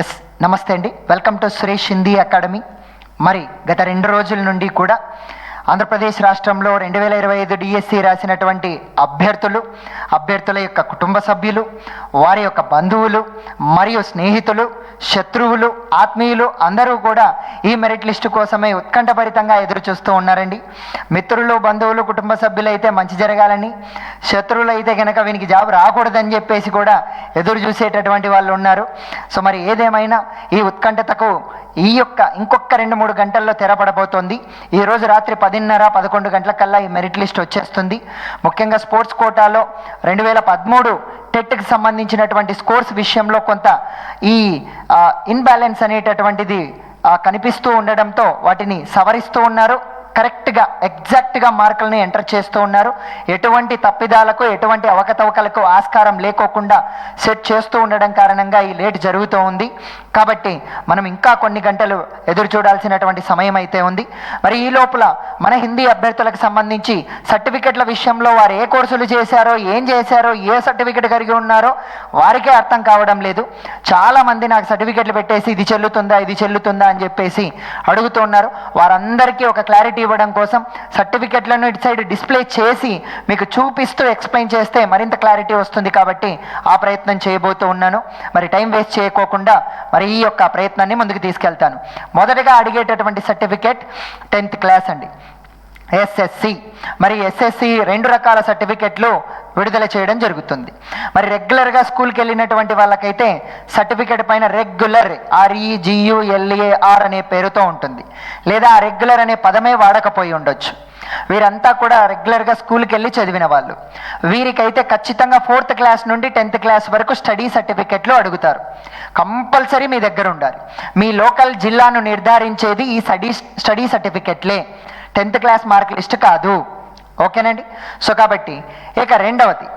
Yes నమస్తే అండి. Welcome to Suresh Hindi Academy మరి గత రెండు రోజుల నుండి కూడా ఆంధ్రప్రదేశ్ రాష్ట్రంలో రెండు వేల ఇరవై ఐదు డిఎస్సి రాసినటువంటి అభ్యర్థులు అభ్యర్థుల యొక్క కుటుంబ సభ్యులు వారి యొక్క బంధువులు మరియు స్నేహితులు శత్రువులు ఆత్మీయులు అందరూ కూడా ఈ మెరిట్ లిస్టు కోసమే ఉత్కంఠభరితంగా ఎదురు చూస్తూ ఉన్నారండి. మిత్రులు బంధువులు కుటుంబ సభ్యులు అయితే మంచి జరగాలని శత్రువులు అయితే కనుక వీనికి జాబ్ రాకూడదని చెప్పేసి కూడా ఎదురు చూసేటటువంటి వాళ్ళు ఉన్నారు. సో మరి ఏదేమైనా ఈ ఉత్కంఠతకు ఈ యొక్క ఇంకొక రెండు మూడు గంటల్లో తెరపడబోతోంది. ఈ రోజు రాత్రి పదిన్నర పదకొండు గంటలకల్లా ఈ మెరిట్ లిస్ట్ వచ్చేస్తుంది. ముఖ్యంగా స్పోర్ట్స్ కోటాలో రెండు వేల పదమూడు టెట్కి సంబంధించినటువంటి స్కోర్స్ విషయంలో కొంత ఈ ఇన్బ్యాలెన్స్ అనేటటువంటిది కనిపిస్తూ ఉండడంతో వాటిని సవరిస్తూ ఉన్నారు. కరెక్ట్గా ఎగ్జాక్ట్గా మార్కులను ఎంటర్ చేస్తూ ఉన్నారు. ఎటువంటి తప్పిదాలకు ఎటువంటి అవకతవకలకు ఆస్కారం లేకోకుండా సెట్ చేస్తూ ఉండడం కారణంగా ఈ లేట్ జరుగుతూ ఉంది. కాబట్టి మనం ఇంకా కొన్ని గంటలు ఎదురు చూడాల్సినటువంటి సమయం అయితే ఉంది. మరి ఈ లోపల మన హిందీ అభ్యర్థులకు సంబంధించి సర్టిఫికెట్ల విషయంలో వారు ఏ కోర్సులు చేశారో ఏం చేశారో ఏ సర్టిఫికెట్ కలిగి ఉన్నారో వారికే అర్థం కావడం లేదు. చాలామంది నాకు సర్టిఫికెట్లు పెట్టేసి ఇది చెల్లుతుందా ఇది చెల్లుతుందా అని చెప్పేసి అడుగుతున్నారు వారందరికీ ఒక క్లారిటీ ఇవ్వడం కోసం సర్టిఫికెట్లను ఇటు సైడ్ డిస్ప్లే చేసి మీకు చూపిస్తూ ఎక్స్ప్లెయిన్ చేస్తే మరింత క్లారిటీ వస్తుంది కాబట్టి ఆ ప్రయత్నం చేయబోతూ ఉన్నాను. మరి టైం వేస్ట్ చేయకోకుండా మరి ఈ యొక్క ప్రయత్నాన్ని ముందుకు తీసుకెళ్తాను. మొదటగా అడిగేటటువంటి సర్టిఫికెట్ టెన్త్ క్లాస్ అండి. ఎస్ఎస్సి. మరి ఎస్ఎస్సి రెండు రకాల సర్టిఫికెట్లు విడుదల చేయడం జరుగుతుంది. మరి రెగ్యులర్గా స్కూల్కి వెళ్ళినటువంటి వాళ్ళకైతే సర్టిఫికెట్ పైన రెగ్యులర్ ఆర్ఈజియుఎల్ఏఆర్ అనే పేరుతో ఉంటుంది. లేదా ఆ రెగ్యులర్ అనే పదమే వాడకపోయి ఉండొచ్చు. వీరంతా కూడా రెగ్యులర్గా స్కూల్కి వెళ్ళి చదివిన వాళ్ళు. వీరికైతే ఖచ్చితంగా ఫోర్త్ క్లాస్ నుండి టెన్త్ క్లాస్ వరకు స్టడీ సర్టిఫికెట్లు అడుగుతారు. కంపల్సరీ మీ దగ్గర ఉండాలి. మీ లోకల్ జిల్లాను నిర్ధారించేది ఈ స్టడీ స్టడీ సర్టిఫికెట్లే టెన్త్ క్లాస్ మార్క్ లిస్ట్ కాదు. ఓకేనండి? సో కాబట్టి ఇక రెండవది.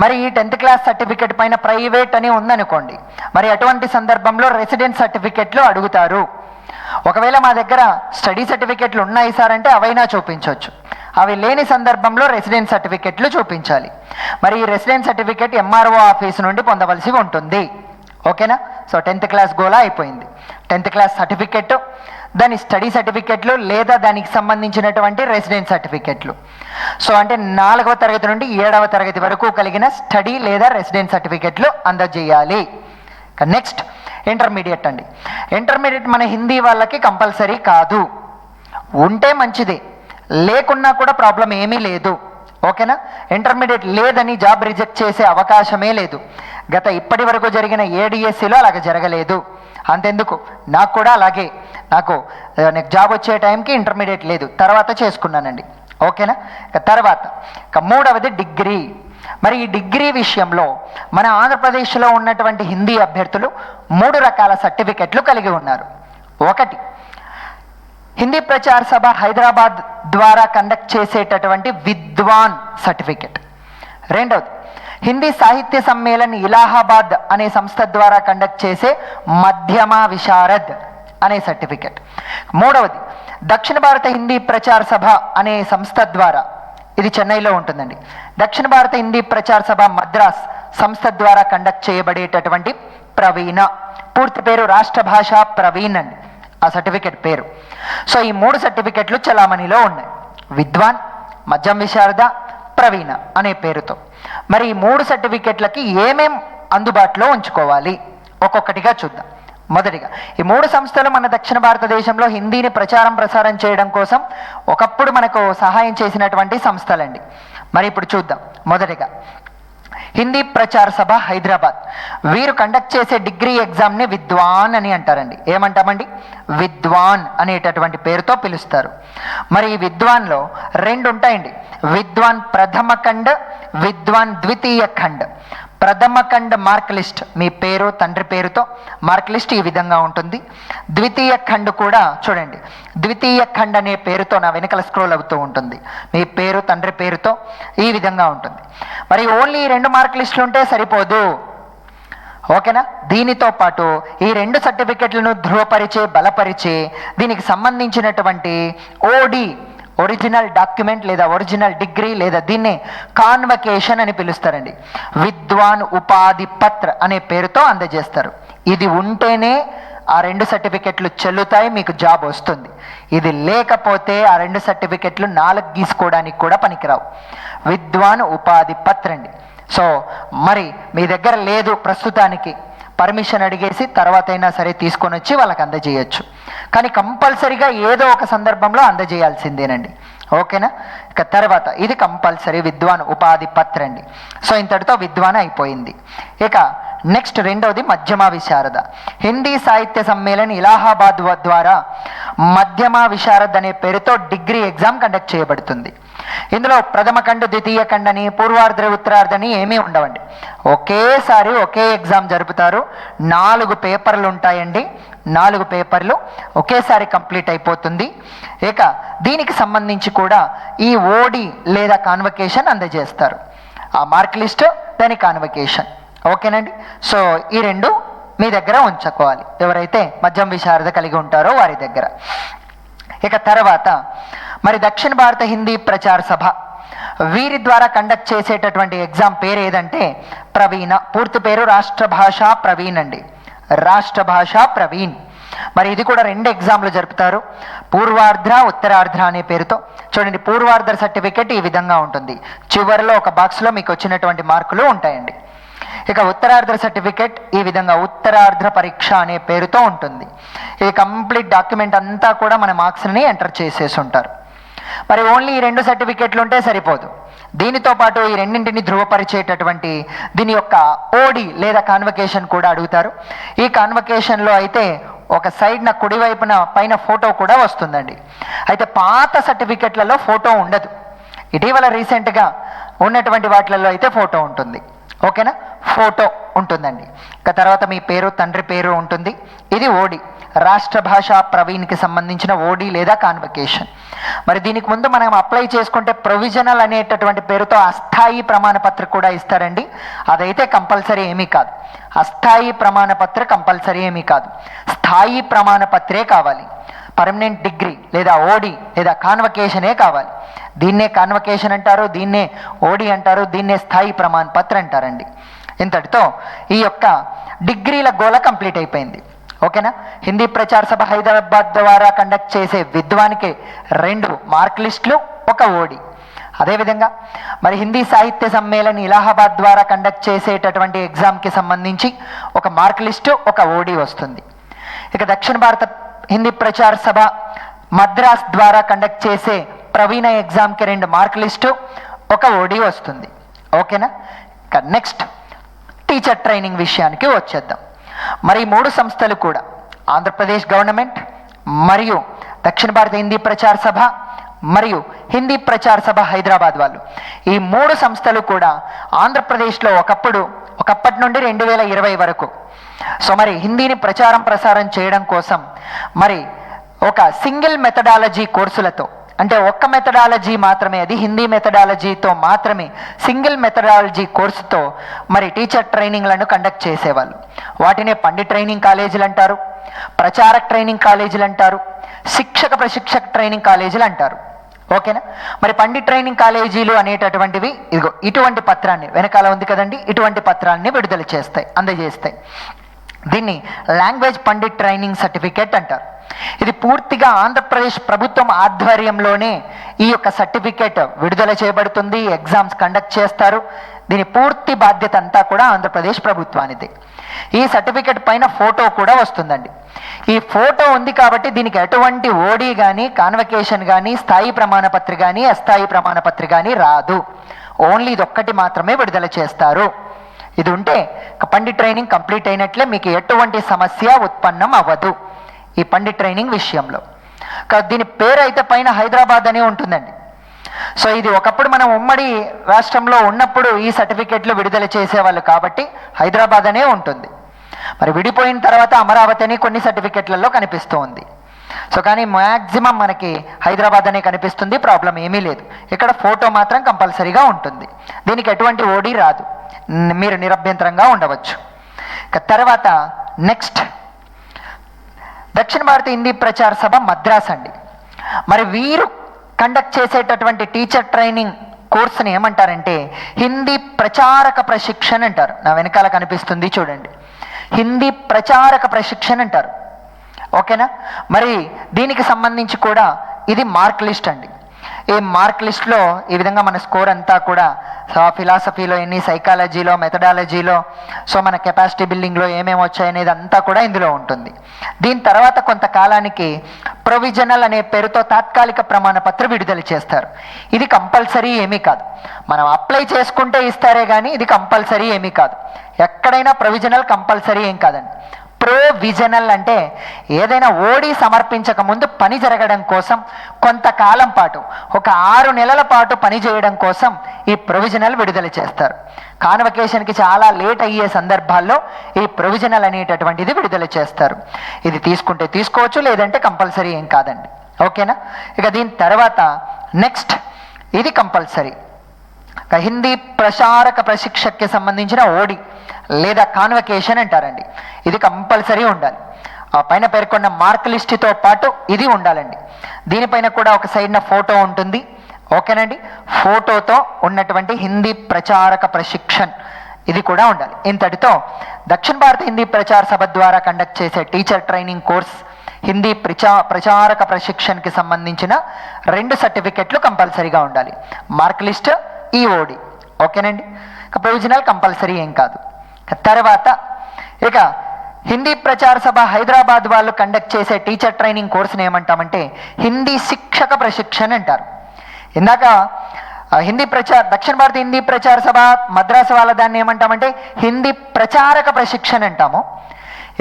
మరి ఈ టెన్త్ క్లాస్ సర్టిఫికెట్ పైన ప్రైవేట్ అని ఉందనుకోండి మరి అటువంటి సందర్భంలో రెసిడెంట్ సర్టిఫికెట్లు అడుగుతారు. ఒకవేళ మా దగ్గర స్టడీ సర్టిఫికెట్లు ఉన్నాయి సార్ అంటే అవైనా చూపించవచ్చు అవి లేని సందర్భంలో రెసిడెంట్ సర్టిఫికెట్లు చూపించాలి. మరి ఈ రెసిడెంట్ సర్టిఫికెట్ ఎంఆర్ఓ ఆఫీస్ నుండి పొందవలసి ఉంటుంది. ఓకేనా? సో టెన్త్ క్లాస్ గోలా అయిపోయింది. టెన్త్ క్లాస్ సర్టిఫికెట్ దాని స్టడీ సర్టిఫికెట్లు లేదా దానికి సంబంధించినటువంటి రెసిడెన్స్ సర్టిఫికెట్లు. సో అంటే నాలుగవ తరగతి నుండి ఏడవ తరగతి వరకు కలిగిన స్టడీ లేదా రెసిడెన్స్ సర్టిఫికెట్లు అందజేయాలి. నెక్స్ట్ ఇంటర్మీడియట్ అండి. ఇంటర్మీడియట్ మన హిందీ వాళ్ళకి కంపల్సరీ కాదు. ఉంటే మంచిదే. లేకున్నా కూడా ప్రాబ్లం ఏమీ లేదు. ఓకేనా? ఇంటర్మీడియట్ లేదని జాబ్ రిజెక్ట్ చేసే అవకాశమే లేదు. గత ఇప్పటి వరకు జరిగిన ఏడిఎస్సిలో అలాగ జరగలేదు. అంతెందుకు? నాకు కూడా అలాగే. నాకు నాకు జాబ్ వచ్చే టైంకి ఇంటర్మీడియట్ లేదు. తర్వాత చేసుకున్నానండి. ఓకేనా? తర్వాత ఇక మూడవది డిగ్రీ. మరి ఈ డిగ్రీ విషయంలో మన ఆంధ్రప్రదేశ్లో ఉన్నటువంటి హిందీ అభ్యర్థులు మూడు రకాల సర్టిఫికెట్లు కలిగి ఉన్నారు. ఒకటి హిందీ ప్రచార సభ హైదరాబాద్ ద్వారా కండక్ట్ చేసేటటువంటి విద్వాన్ సర్టిఫికెట్. రెండవది హిందీ సాహిత్య సమ్మేళన్ ఇలాహాబాద్ అనే సంస్థ ద్వారా కండక్ట్ చేసే మధ్యమ విశారద్ అనే సర్టిఫికెట్. మూడవది దక్షిణ భారత హిందీ ప్రచార సభ అనే సంస్థ ద్వారా ఇది చెన్నైలో ఉంటుందండి. దక్షిణ భారత హిందీ ప్రచార సభ మద్రాస్ సంస్థ ద్వారా కండక్ట్ చేయబడేటటువంటి ప్రవీణ. పూర్తి పేరు రాష్ట్ర భాషా ప్రవీణ్ అండి. ఆ సర్టిఫికెట్ పేరు. సో ఈ మూడు సర్టిఫికెట్లు చలామణిలో ఉన్నాయి. విద్వాన్ మద్యం విశారద ప్రవీణ అనే పేరుతో. మరి ఈ మూడు సర్టిఫికెట్లకి ఏమేం అందుబాటులో ఉంచుకోవాలి? ఒక్కొక్కటిగా చూద్దాం. మొదటిగా ఈ మూడు సంస్థలు మన దక్షిణ భారతదేశంలో హిందీని ప్రచారం ప్రసారం చేయడం కోసం ఒకప్పుడు మనకు సహాయం చేసినటువంటి సంస్థలండి. మరి ఇప్పుడు చూద్దాం. మొదటిగా హిందీ ప్రచార సభ హైదరాబాద్. వీరు కండక్ట్ చేసే డిగ్రీ ఎగ్జామ్ని విద్వాన్ అని అంటారండి. ఏమంటామండి? విద్వాన్ అనేటటువంటి పేరుతో పిలుస్తారు. మరి ఈ విద్వాన్లో రెండు ఉంటాయండి విద్వాన్ ప్రథమ ఖండ్ విద్వాన్ ద్వితీయ ఖండ్. ప్రథమ ఖండ్ మార్క్ లిస్ట్ మీ పేరు తండ్రి పేరుతో మార్క్ లిస్ట్ ఈ విధంగా ఉంటుంది. ద్వితీయ ఖండ్ కూడా చూడండి. ద్వితీయ ఖండ్ అనే పేరుతో నా వెనకల స్క్రోల్ అవుతూ ఉంటుంది. మీ పేరు తండ్రి పేరుతో ఈ విధంగా ఉంటుంది. మరి ఓన్లీ రెండు మార్క్ లిస్టులు ఉంటే సరిపోదు. ఓకేనా? దీనితో పాటు ఈ రెండు సర్టిఫికెట్లను ధృవపరిచే బలపరిచే దీనికి సంబంధించినటువంటి ఓడి ఒరిజినల్ డాక్యుమెంట్ లేదా ఒరిజినల్ డిగ్రీ లేదా దీన్నే కాన్వకేషన్ అని పిలుస్తారండి. విద్వాన్ ఉపాధి పత్ర అనే పేరుతో అందజేస్తారు. ఇది ఉంటేనే ఆ రెండు సర్టిఫికెట్లు చెల్లుతాయి మీకు జాబ్ వస్తుంది. ఇది లేకపోతే ఆ రెండు సర్టిఫికెట్లు నాలుగు గీసుకోవడానికి కూడా పనికిరావు. విద్వాన్ ఉపాధి పత్ర అండి సో మరి మీ దగ్గర లేదు ప్రస్తుతానికి. పర్మిషన్ అడిగేసి తర్వాత అయినా సరే తీసుకొని వచ్చి వాళ్ళకి అందజేయచ్చు. కానీ కంపల్సరీగా ఏదో ఒక సందర్భంలో అందజేయాల్సిందేనండి. ఓకేనా? ఇక తర్వాత ఇది కంపల్సరీ విద్వాన్ ఉపాధి పత్ర అండి. సో ఇంతటితో విద్వాన్ అయిపోయింది. ఇక నెక్స్ట్ రెండవది మధ్యమ విశారద. హిందీ సాహిత్య సమ్మేళన్ ఇలాహాబాద్ ద్వారా మధ్యమ విశారద్ అనే పేరుతో డిగ్రీ ఎగ్జామ్ కండక్ట్ చేయబడుతుంది. ఇందులో ప్రథమ ఖండ ద్వితీయ ఖండని పూర్వార్ధ ఉత్తరార్ధని ఏమీ ఉండవండి. ఒకేసారి ఒకే ఎగ్జామ్ జరుపుతారు. నాలుగు పేపర్లు ఉంటాయండి. నాలుగు పేపర్లు ఒకేసారి కంప్లీట్ అయిపోతుంది. ఇక దీనికి సంబంధించి కూడా ఈ ఓడి లేదా కాన్వకేషన్ అందజేస్తారు. ఆ మార్క్ లిస్ట్ దాని కాన్వకేషన్. ఓకేనండి? సో ఈ రెండు మీ దగ్గర ఉంచుకోవాలి. ఎవరైతే మద్యం విశారద కలిగి ఉంటారో వారి దగ్గర. ఇక తర్వాత మరి దక్షిణ భారత హిందీ ప్రచార సభ. వీరి ద్వారా కండక్ట్ చేసేటటువంటి ఎగ్జామ్ పేరు ఏదంటే ప్రవీణ. పూర్తి పేరు రాష్ట్ర భాష ప్రవీణ్ అండి. రాష్ట్ర భాష ప్రవీణ్. మరి ఇది కూడా రెండు ఎగ్జామ్లు జరుపుతారు. పూర్వార్ధ్ర ఉత్తరార్ధ్ర అనే పేరుతో. చూడండి పూర్వార్ధ సర్టిఫికెట్ ఈ విధంగా ఉంటుంది. చివరిలో ఒక బాక్స్లో మీకు వచ్చినటువంటి మార్కులు ఉంటాయండి. ఇక ఉత్తరార్ధ సర్టిఫికెట్ ఈ విధంగా ఉత్తరార్ధ పరీక్ష అనే పేరుతో ఉంటుంది. ఈ కంప్లీట్ డాక్యుమెంట్ అంతా కూడా మన మార్క్స్ని ఎంటర్ చేసేసి ఉంటారు. మరి ఓన్లీ ఈ రెండు సర్టిఫికెట్లు ఉంటే సరిపోదు. దీనితో పాటు ఈ రెండింటిని ధృవపరిచేటటువంటి దీని యొక్క ఓడి లేదా కాన్వకేషన్ కూడా అడుగుతారు. ఈ కాన్వకేషన్లో అయితే ఒక సైడ్న కుడివైపున పైన ఫోటో కూడా వస్తుందండి. అయితే పాత సర్టిఫికెట్లలో ఫోటో ఉండదు. ఇటీవల రీసెంట్గా ఉన్నటువంటి వాటిలలో అయితే ఫోటో ఉంటుంది. ఓకేనా? ఫోటో ఉంటుందండి. ఇక తర్వాత మీ పేరు తండ్రి పేరు ఉంటుంది. ఇది ఓడి. రాష్ట్ర భాషా ప్రవీణ్కి సంబంధించిన ఓడి లేదా కాన్వకేషన్ మరి దీనికి ముందు మనం అప్లై చేసుకుంటే ప్రొవిజనల్ అనేటటువంటి పేరుతో అస్థాయి ప్రమాణ పత్రిక కూడా ఇస్తారండి. అదైతే కంపల్సరీ ఏమీ కాదు. అస్థాయి ప్రమాణ పత్ర కంపల్సరీ ఏమీ కాదు. స్థాయి ప్రమాణ పత్రే కావాలి. పర్మనెంట్ డిగ్రీ లేదా ఓడి లేదా కాన్వకేషనే కావాలి. దీన్నే కాన్వకేషన్ అంటారు దీన్నే ఓడి అంటారు దీన్నే స్థాయి ప్రమాణ పత్ర అంటారండి. ఇంతటితో ఈ యొక్క డిగ్రీల గోల కంప్లీట్ అయిపోయింది. ఓకేనా? హిందీ ప్రచార సభ హైదరాబాద్ ద్వారా కండక్ట్ చేసే విద్వానికి రెండు మార్క్ లిస్టులు ఒక ఓడి. అదేవిధంగా మరి హిందీ సాహిత్య సమ్మేళన ఇలాహాబాద్ ద్వారా కండక్ట్ చేసేటటువంటి ఎగ్జామ్కి సంబంధించి ఒక మార్క్ లిస్టు ఒక ఓడి వస్తుంది. ఇక దక్షిణ భారత హిందీ ప్రచార సభ మద్రాస్ ద్వారా కండక్ట్ చేసే ప్రవీణ ఎగ్జామ్కి రెండు మార్క్ లిస్టు ఒక ఓడి వస్తుంది. ఓకేనా? ఇక నెక్స్ట్ టీచర్ ట్రైనింగ్ విషయానికి వచ్చేద్దాం. మరి మూడు సంస్థలు కూడా ఆంధ్రప్రదేశ్ గవర్నమెంట్ మరియు దక్షిణ భారత హిందీ ప్రచార సభ మరియు హిందీ ప్రచార సభ హైదరాబాద్ వాళ్ళు. ఈ మూడు సంస్థలు కూడా ఆంధ్రప్రదేశ్లో ఒకప్పుడు ఒకప్పటి నుండి రెండు వేల ఇరవై వరకు. సో మరి హిందీని ప్రచారం ప్రసారం చేయడం కోసం మరి ఒక సింగిల్ మెథడాలజీ కోర్సులతో అంటే ఒక్క మెథడాలజీ మాత్రమే అది హిందీ మెథడాలజీతో మాత్రమే సింగిల్ మెథడాలజీ కోర్సుతో మరి టీచర్ ట్రైనింగ్లను కండక్ట్ చేసేవాళ్ళు. వాటినే పండిట్ ట్రైనింగ్ కాలేజీలు అంటారు ప్రచారక ట్రైనింగ్ కాలేజీలు అంటారు శిక్షక ప్రశిక్షక ట్రైనింగ్ కాలేజీలు అంటారు. ఓకేనా? మరి పండిట్ ట్రైనింగ్ కాలేజీలు అనేటటువంటివి ఇదిగో ఇటువంటి పత్రాన్ని వెనకాల ఉంది కదండి ఇటువంటి పత్రాన్ని విడుదల చేస్తాయి అందజేస్తాయి. దీన్ని లాంగ్వేజ్ పండిట్ ట్రైనింగ్ సర్టిఫికేట్ అంటారు. ఇది పూర్తిగా ఆంధ్రప్రదేశ్ ప్రభుత్వం ఆధ్వర్యంలోనే ఈ యొక్క సర్టిఫికేట్ విడుదల చేయబడుతుంది ఎగ్జామ్స్ కండక్ట్ చేస్తారు. దీని పూర్తి బాధ్యత అంతా కూడా ఆంధ్రప్రదేశ్ ప్రభుత్వానిది. ఈ సర్టిఫికేట్ పైన ఫోటో కూడా వస్తుందండి. ఈ ఫోటో ఉంది కాబట్టి దీనికి ఎటువంటి ఓడి కానీ కాన్వకేషన్ కానీ స్థాయి ప్రమాణపత్ర కానీ అస్థాయి ప్రమాణపత్ర కానీ రాదు. ఓన్లీ ఇది ఒక్కటి మాత్రమే విడుదల చేస్తారు. ఇది ఉంటే పండి ట్రైనింగ్ కంప్లీట్ అయినట్లే మీకు ఎటువంటి సమస్య ఉత్పన్నం అవ్వదు. ఈ పండిట్ ట్రైనింగ్ విషయంలో. దీని పేరు అయితే పైన హైదరాబాద్ అనే ఉంటుందండి. సో ఇది ఒకప్పుడు మనం ఉమ్మడి రాష్ట్రంలో ఉన్నప్పుడు ఈ సర్టిఫికెట్లు విడుదల చేసేవాళ్ళు కాబట్టి హైదరాబాద్ అనే ఉంటుంది. మరి విడిపోయిన తర్వాత అమరావతి అని కొన్ని సర్టిఫికెట్లలో కనిపిస్తూ ఉంది సో కానీ మ్యాక్సిమం మనకి హైదరాబాద్ అనే కనిపిస్తుంది ప్రాబ్లం ఏమీ లేదు. ఇక్కడ ఫోటో మాత్రం కంపల్సరీగా ఉంటుంది. దీనికి ఎటువంటి ఓడి రాదు. మీరు నిరభ్యంతరంగా ఉండవచ్చు. ఇక తర్వాత నెక్స్ట్ దక్షిణ భారత హిందీ ప్రచార సభ మద్రాస్ అండి. మరి వీరు కండక్ట్ చేసేటటువంటి టీచర్ ట్రైనింగ్ కోర్సుని ఏమంటారంటే హిందీ ప్రచారక ప్రశిక్షణ అంటారు. నా వెనకాల కనిపిస్తుంది చూడండి. హిందీ ప్రచారక ప్రశిక్షణ అంటారు. ఓకేనా? మరి దీనికి సంబంధించి కూడా ఇది మార్క్ లిస్ట్ అండి. ఈ మార్క్ లిస్ట్లో ఈ విధంగా మన స్కోర్ అంతా కూడా సో ఫిలాసఫీలో ఎన్ని సైకాలజీలో మెథడాలజీలో సో మన కెపాసిటీ బిల్డింగ్లో ఏమేమి వచ్చాయనేది అంతా కూడా ఇందులో ఉంటుంది. దీని తర్వాత కొంతకాలానికి ప్రొవిజనల్ అనే పేరుతో తాత్కాలిక ప్రమాణ పత్రం విడుదల చేస్తారు. ఇది కంపల్సరీ ఏమీ కాదు. మనం అప్లై చేసుకుంటే ఇస్తారే కానీ ఇది కంపల్సరీ ఏమీ కాదు. ఎక్కడైనా ప్రొవిజనల్ కంపల్సరీ ఏం కాదండి. ప్రోవిజనల్ అంటే ఏదైనా ఓడి సమర్పించక ముందు పని జరగడం కోసం కొంతకాలం పాటు ఒక ఆరు నెలల పాటు పని చేయడం కోసం ఈ ప్రొవిజనల్ విడుదల చేస్తారు. కాన్వకేషన్కి చాలా లేట్ అయ్యే సందర్భాల్లో ఈ ప్రొవిజనల్ అనేటటువంటిది విడుదల చేస్తారు. ఇది తీసుకుంటే తీసుకోవచ్చు లేదంటే కంపల్సరీ ఏం కాదండి. ఓకేనా? ఇక దీని తర్వాత నెక్స్ట్ ఇది కంపల్సరీ. హిందీ ప్రచారక ప్రశిక్షక్కి సంబంధించిన ఓడి లేదా కాన్వకేషన్ అంటారండి. ఇది కంపల్సరీ ఉండాలి. ఆ పైన పేర్కొన్న మార్క్ లిస్టుతో పాటు ఇది ఉండాలండి. దీనిపైన కూడా ఒక సైడ్న ఫోటో ఉంటుంది. ఓకేనండి? ఫోటోతో ఉన్నటువంటి హిందీ ప్రచారక ప్రశిక్షణ్ ఇది కూడా ఉండాలి. ఇంతటితో దక్షిణ భారత హిందీ ప్రచార సభ ద్వారా కండక్ట్ చేసే టీచర్ ట్రైనింగ్ కోర్స్ హిందీ ప్రచా ప్రచారక ప్రశిక్షణకి సంబంధించిన రెండు సర్టిఫికెట్లు కంపల్సరీగా ఉండాలి. మార్క్ లిస్ట్ ఈఓడి ఓకేనండి? ప్రొవిజనల్ కంపల్సరీ ఏం కాదు. తర్వాత ఇక హిందీ ప్రచార సభ హైదరాబాద్ వాళ్ళు కండక్ట్ చేసే టీచర్ ట్రైనింగ్ కోర్సుని ఏమంటామంటే హిందీ శిక్షక ప్రశిక్షణ అంటారు. ఇందాక హిందీ ప్రచార దక్షిణ భారత హిందీ ప్రచార సభ మద్రాసు వాళ్ళ దాన్ని ఏమంటామంటే హిందీ ప్రచారక ప్రశిక్షణ అంటాము.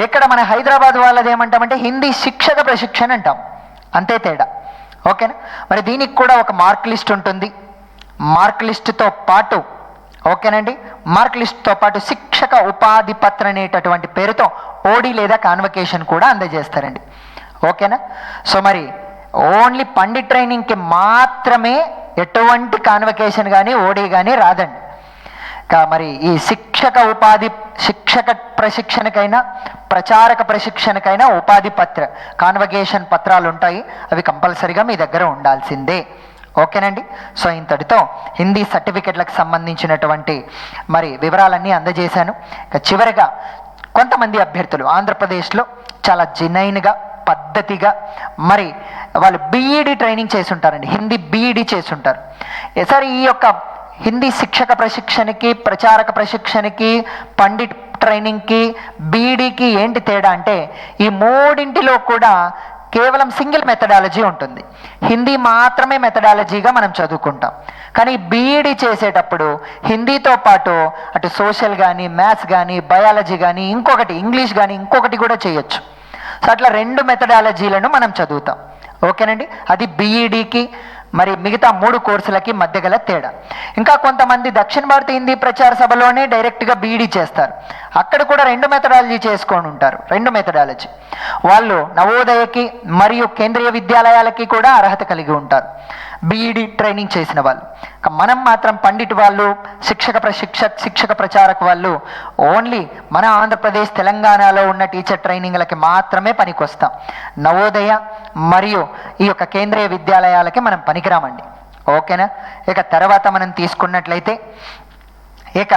ఇక్కడ మన హైదరాబాద్ వాళ్ళది ఏమంటామంటే హిందీ శిక్షక ప్రశిక్షణ అంటాం అంతే తేడా. ఓకేనా? మరి దీనికి కూడా ఒక మార్క్ లిస్ట్ ఉంటుంది. మార్క్ లిస్టుతో పాటు ఓకేనండి? మార్క్ లిస్ట్తో పాటు శిక్షక ఉపాధి పత్ర అనేటటువంటి పేరుతో ఓడి లేదా కాన్వకేషన్ కూడా అందజేస్తారండి. ఓకేనా? సో మరి ఓన్లీ పండి ట్రైనింగ్కి మాత్రమే ఎటువంటి కాన్వకేషన్ కానీ ఓడి కానీ రాదండి. కా- మరి ఈ శిక్షక ఉపాధి శిక్షక ప్రశిక్షణకైనా ప్రచారక ప్రశిక్షణకైనా ఉపాధి పత్ర కాన్వకేషన్ పత్రాలు ఉంటాయి అవి కంపల్సరిగా మీ దగ్గర ఉండాల్సిందే. ఓకేనండి? సో ఇంతటితో హిందీ సర్టిఫికెట్లకు సంబంధించినటువంటి మరి వివరాలన్నీ అందజేశాను. చివరిగా కొంతమంది అభ్యర్థులు ఆంధ్రప్రదేశ్లో చాలా జెనైన్గా పద్ధతిగా మరి వాళ్ళు బీఈడి ట్రైనింగ్ చేసి ఉంటారండి హిందీ బీఈడి చేసి ఉంటారు ఏ సార్ ఈ యొక్క హిందీ శిక్షక ప్రశిక్షణకి ప్రచారక ప్రశిక్షణకి పండిట్ ట్రైనింగ్కి బీఈడికి ఏంటి తేడా అంటే ఈ మూడింటిలో కూడా కేవలం సింగిల్ మెథడాలజీ ఉంటుంది. హిందీ మాత్రమే మెథడాలజీగా మనం చదువుకుంటాం. కానీ బీఈడి చేసేటప్పుడు హిందీతో పాటు అటు సోషల్ కానీ మ్యాథ్స్ కానీ బయాలజీ కానీ ఇంకొకటి ఇంగ్లీష్ కానీ ఇంకొకటి కూడా చేయొచ్చు. సో అట్లా రెండు మెథడాలజీలను మనం చదువుతాం. ఓకేనండి? అది బీఈడికి మరి మిగతా మూడు కోర్సులకి మధ్య గల తేడా. ఇంకా కొంతమంది దక్షిణ భారత హిందీ ప్రచార సభలోనే డైరెక్ట్గా బీఈడి చేస్తారు. అక్కడ కూడా రెండు మెథడాలజీ చేసుకొని ఉంటారు. రెండు మెథడాలజీ వాళ్ళు నవోదయకి మరియు కేంద్రీయ విద్యాలయాలకి కూడా అర్హత కలిగి ఉంటారు. బీఈడి ట్రైనింగ్ చేసిన వాళ్ళు. ఇక మనం మాత్రం పండిట్ వాళ్ళు శిక్షక ప్రశిక్ష శిక్షక ప్రచారక వాళ్ళు ఓన్లీ మన ఆంధ్రప్రదేశ్ తెలంగాణలో ఉన్న టీచర్ ట్రైనింగ్లకి మాత్రమే పనికొస్తాం. నవోదయ మరియు ఈ యొక్క కేంద్రీయ విద్యాలయాలకి మనం పనికిరామండి. ఓకేనా? ఇక తర్వాత మనం తీసుకున్నట్లయితే ఇక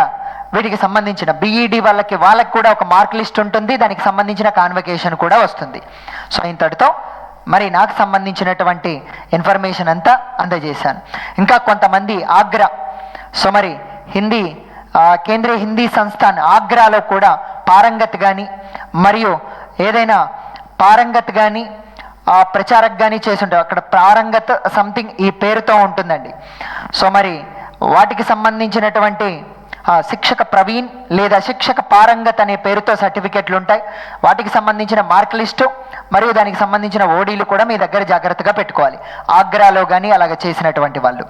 వీటికి సంబంధించిన బీఈడి వాళ్ళకి వాళ్ళకి కూడా ఒక మార్క్ లిస్ట్ ఉంటుంది. దానికి సంబంధించిన కాన్వకేషన్ కూడా వస్తుంది. సో ఇంతటితో మరి నాకు సంబంధించినటువంటి ఇన్ఫర్మేషన్ అంతా అందజేశాను. ఇంకా కొంతమంది ఆగ్రా సో మరి హిందీ కేంద్రీయ హిందీ సంస్థాన్ ఆగ్రాలో కూడా పారంగత్ కానీ మరియు ఏదైనా పారంగత్ కానీ ప్రచారక్ కానీ చేసి ఉంటారు అక్కడ పారంగత సంథింగ్ ఈ పేరుతో ఉంటుందండి. సో మరి వాటికి సంబంధించినటువంటి శిక్షక ప్రవీణ్ లేదా శిక్షక పారంగత్ అనే పేరుతో సర్టిఫికెట్లు ఉంటాయి. వాటికి సంబంధించిన మార్క్ లిస్టు మరియు దానికి సంబంధించిన ఓడీలు కూడా మీ దగ్గర జాగ్రత్తగా పెట్టుకోవాలి. ఆగ్రాలో కానీ అలాగ చేసినటువంటి వాళ్ళు.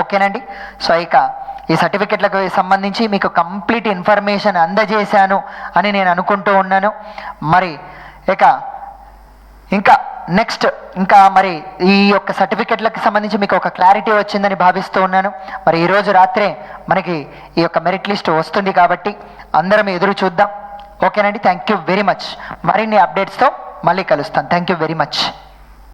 ఓకేనండి? సో ఇక ఈ సర్టిఫికెట్లకు సంబంధించి మీకు కంప్లీట్ ఇన్ఫర్మేషన్ అందజేశాను అని నేను అనుకుంటూ ఉన్నాను. మరి ఇక ఇంకా నెక్స్ట్ ఇంకా మరి ఈ యొక్క సర్టిఫికెట్లకు సంబంధించి మీకు ఒక క్లారిటీ వచ్చిందని భావిస్తూ ఉన్నాను. మరి ఈరోజు రాత్రే మనకి ఈ యొక్క మెరిట్ లిస్ట్ వస్తుంది కాబట్టి అందరం ఎదురు చూద్దాం. ఓకేనండి థ్యాంక్ యూ వెరీ మచ్ మరిన్ని అప్డేట్స్తో మళ్ళీ కలుస్తాను థ్యాంక్ యూ వెరీ మచ్